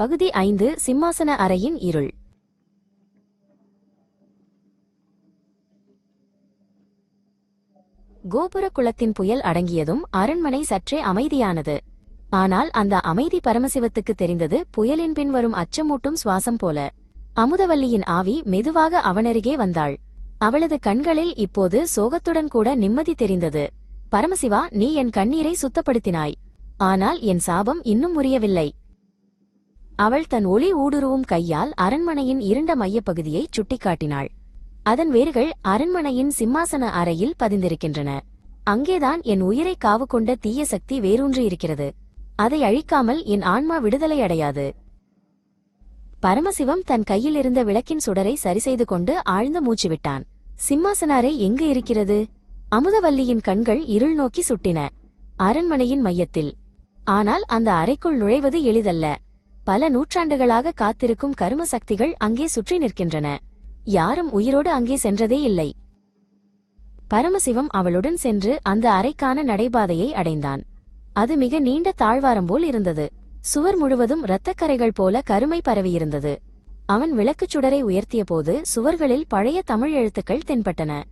பகுதி ஐந்து சிம்மாசன அறையின் இருள். கோபுர குளத்தின் புயல் அடங்கியதும் அரண்மனை சற்றே அமைதியானது. ஆனால் அந்த அமைதி பரமசிவத்துக்கு தெரிந்தது புயலின் பின் வரும் அச்சமூட்டும் சுவாசம் போல. அமுதவல்லியின் ஆவி மெதுவாக அவனருகே வந்தாள். அவளது கண்களில் இப்போது சோகத்துடன் கூட நிம்மதி தெரிந்தது. பரமசிவா நீ என் கண்ணீரை சுத்தப்படுத்தினாய். ஆனால் என் சாபம் இன்னும் முறியவில்லை. அவள் தன் ஒளி ஊடுருவும் கையால் அரண்மனையின் இருண்ட மையப்பகுதியை சுட்டிக்காட்டினாள். அதன் வேர்கள் அரண்மனையின் சிம்மாசன அறையில் பதிந்திருக்கின்றன. அங்கேதான் என் உயிரை காவு கொண்ட தீய சக்தி வேரூன்றியிருக்கிறது அதை அழிக்காமல் என் ஆன்மா விடுதலை அடையாது. பரமசிவம் தன் கையில் இருந்த விளக்கின் சுடரை சரிசெய்து கொண்டு ஆழ்ந்த மூச்சு விட்டான். சிம்மாசன அறை எங்கு இருக்கிறது? அமுதவல்லியின் கண்கள் இருள் நோக்கி சுட்டின. அரண்மனையின் மையத்தில். ஆனால் அந்த அறைக்குள் நுழைவது எளிதல்ல. பல நூற்றாண்டுகளாக காத்திருக்கும் கரும சக்திகள் அங்கே சுற்றி நிற்கின்றன. யாரும் உயிரோடு அங்கே சென்றதே இல்லை. பரமசிவம் அவளுடன் சென்று அந்த அறைக்கான நடைபாதையை அடைந்தான். அது மிக நீண்ட தாழ்வாரம் போல் இருந்தது. சுவர் முழுவதும் இரத்தக்கரைகள் போல கருமை பரவியிருந்தது அவன் விளக்குச் சுடரை உயர்த்தியபோது சுவர்களில் பழைய தமிழ் எழுத்துக்கள் தென்பட்டன.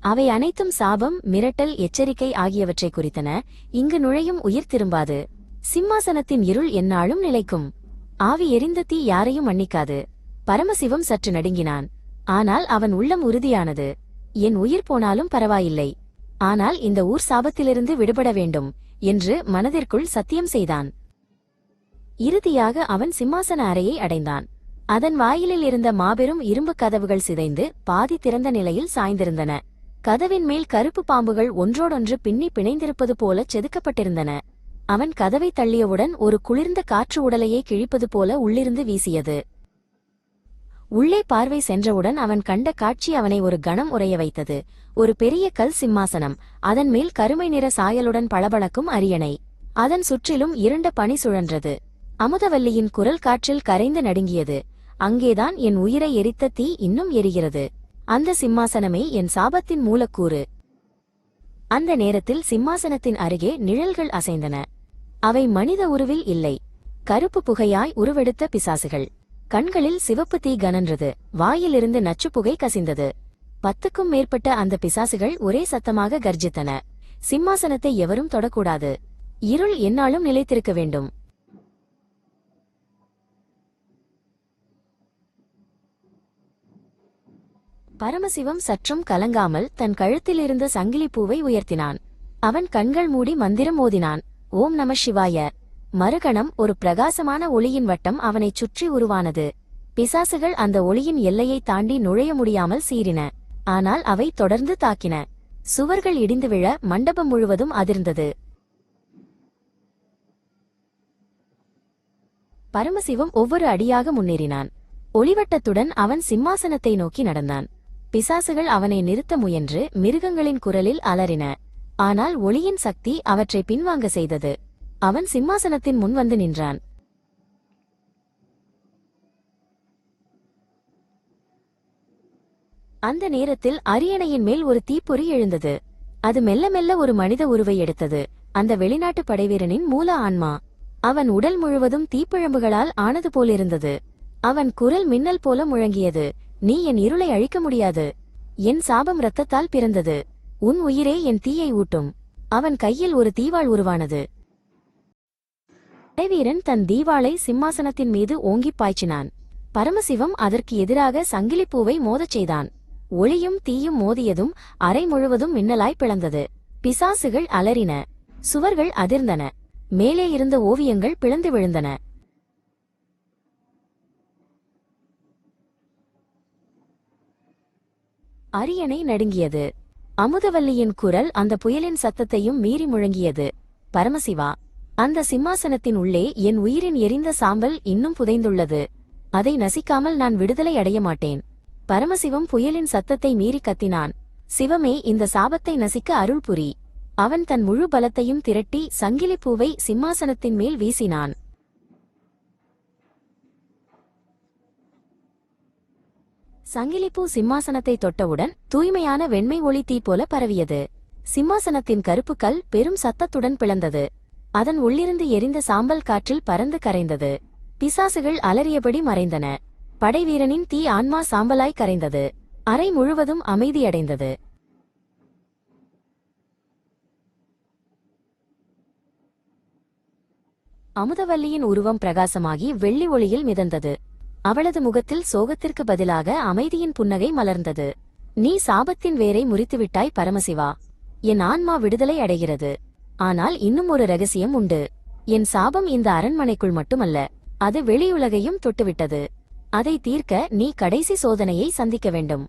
அவை அனைத்தும் சாபம் மிரட்டல் எச்சரிக்கை ஆகியவற்றை குறித்தன. இங்கு நுழையும் உயிர் திரும்பாது. சிம்மாசனத்தின் இருள் என்னாலும் நிலைக்கும். ஆவி எரிந்த தீ யாரையும் மன்னிக்காது. பரமசிவம் சற்று நடுங்கினான். ஆனால் அவன் உள்ளம் உறுதியானது. என் உயிர் போனாலும் பரவாயில்லை. ஆனால் இந்த ஊர் சாபத்திலிருந்து விடுபட வேண்டும் என்று மனதிற்குள் சத்தியம் செய்தான். இறுதியாக அவன் சிம்மாசன அறையை அடைந்தான். அதன் வாயிலில் இருந்த மாபெரும் இரும்பு கதவுகள் சிதைந்து பாதி திறந்த நிலையில் சாய்ந்திருந்தன. கதவின் மேல் கருப்பு பாம்புகள் ஒன்றோடொன்று பின்னி பிணைந்திருப்பது போல செதுக்கப்பட்டிருந்தன. அவன் கதவை தள்ளியவுடன் ஒரு குளிர்ந்த காற்று உடலையே கிழிப்பது போல உள்ளிருந்து வீசியது. உள்ளே பார்வை சென்றவுடன் அவன் கண்ட காட்சி அவனை ஒரு கணம் உறைய வைத்தது. ஒரு பெரிய கல் சிம்மாசனம் அதன் மேல் கருமை நிற சாயலுடன் பளபளக்கும் அரியணை. அதன் சுற்றிலும் இருண்ட பனி சுழன்றது. அமுதவல்லியின் குரல் காற்றில் கரைந்து நடுங்கியது. அங்கேதான் என் உயிரை எரித்த தீ இன்னும் எரிகிறது. அந்த சிம்மாசனமே என் சாபத்தின் மூலக்கூறு. அந்த நேரத்தில் சிம்மாசனத்தின் அருகே நிழல்கள் அசைந்தன. அவை மனித உருவில் இல்லை. கருப்பு புகையாய் உருவெடுத்த பிசாசுகள். கண்களில் சிவப்பு தீ கனன்றது. வாயிலிருந்து நச்சு புகை கசிந்தது. பத்துக்கும் மேற்பட்ட அந்த பிசாசுகள் ஒரே சத்தமாக கர்ஜித்தன. சிம்மாசனத்தை எவரும் தொடக்கூடாது. இருள் என்னாலும் நிலைத்திருக்க வேண்டும். பரமசிவம் சற்றும் கலங்காமல் தன் கழுத்தில் இருந்த சங்கிலி பூவை உயர்த்தினான். அவன் கண்கள் மூடி மந்திரம் ஓதினான். ஓம் நம சிவாய. மறுகணம் ஒரு பிரகாசமான ஒளியின் வட்டம் அவனைச் சுற்றி உருவானது. பிசாசுகள் அந்த ஒளியின் எல்லையை தாண்டி நுழைய முடியாமல் சீறின. ஆனால் அவை தொடர்ந்து தாக்கின. சுவர்கள் இடிந்து விழ மண்டபம் முழுவதும் அதிர்ந்தது. பரமசிவம் ஒவ்வொரு அடியாக முன்னேறினான். ஒளிவட்டத்துடன் அவன் சிம்மாசனத்தை நோக்கி நடந்தான். பிசாசுகள் அவனை நிறுத்த முயன்று மிருகங்களின் குரலில் அலறின. ஆனால் ஒளியின் சக்தி அவற்றை பின்வாங்க செய்தது. அவன் சிம்மாசனத்தின் முன் வந்து நின்றான். அந்த நேரத்தில் அரியணையின் மேல் ஒரு தீப்பொறி எழுந்தது. அது மெல்ல மெல்ல ஒரு மனித உருவை எடுத்தது. அந்த வெளிநாட்டு படைவீரனின் மூல ஆன்மா. அவன் உடல் முழுவதும் தீப்பிழம்புகளால் ஆனது போலிருந்தது. அவன் குரல் மின்னல் போல முழங்கியது. நீ என் இருளை அழிக்க முடியாது. என் சாபம் ரத்தத்தால் பிறந்தது. உன் உயிரே என் தீயை ஊட்டும். அவன் கையில் ஒரு தீவாள் உருவானது. படைவீரன் தன் தீவாளை சிம்மாசனத்தின் மீது ஓங்கிப் பாய்ச்சினான். பரமசிவம் அதற்கு எதிராக சங்கிலிப்பூவை மோதச் செய்தான். ஒளியும் தீயும் மோதியதும் அறை முழுவதும் மின்னலாய் பிளந்தது. பிசாசுகள் அலறின. சுவர்கள் அதிர்ந்தன. மேலே இருந்த ஓவியங்கள் பிளந்து விழுந்தன. அரியணை நடுங்கியது. அமுதவல்லியின் குரல் அந்த புயலின் சத்தத்தையும் மீறி முழங்கியது. பரமசிவா அந்த சிம்மாசனத்தின் உள்ளே என் உயிரின் எரிந்த சாம்பல் இன்னும் புதைந்துள்ளது. அதை நசிக்காமல் நான் விடுதலை அடைய மாட்டேன். பரமசிவம் புயலின் சத்தத்தை மீறி கத்தினான். சிவமே இந்த சாபத்தை நசிக்க அருள் புரி. அவன் தன் முழு பலத்தையும் திரட்டி சங்கிலிப் பூவை சிம்மாசனத்தின் மேல் வீசினான். சங்கிலிப்பூ சிம்மாசனத்தை தொட்டவுடன் தூய்மையான வெண்மை ஒளி தீ போல பரவியது. சிம்மாசனத்தின் கருப்புக்கள் பெரும் சத்தத்துடன் பிளந்தது. அதன் உள்ளிருந்து எரிந்த சாம்பல் காற்றில் பறந்து கரைந்தது. பிசாசுகள் அலறியபடி மறைந்தன. படைவீரனின் தீ ஆன்மா சாம்பலாய் கரைந்தது. அறை முழுவதும் அமைதியடைந்தது. அமுதவல்லியின் உருவம் பிரகாசமாகி வெள்ளி ஒளியில் மிதந்தது. அவளது முகத்தில் சோகத்திற்கு பதிலாக அமைதியின் புன்னகை மலர்ந்தது. நீ சாபத்தின் வேரை முறித்துவிட்டாய் பரமசிவா. என் ஆன்மா விடுதலை அடைகிறது. ஆனால் இன்னும் ஒரு ரகசியம் உண்டு. என் சாபம் இந்த அரண்மனைக்குள் மட்டுமல்ல அது வெளியுலகையும் தொட்டுவிட்டது. அதை தீர்க்க நீ கடைசி சோதனையை சந்திக்க வேண்டும்.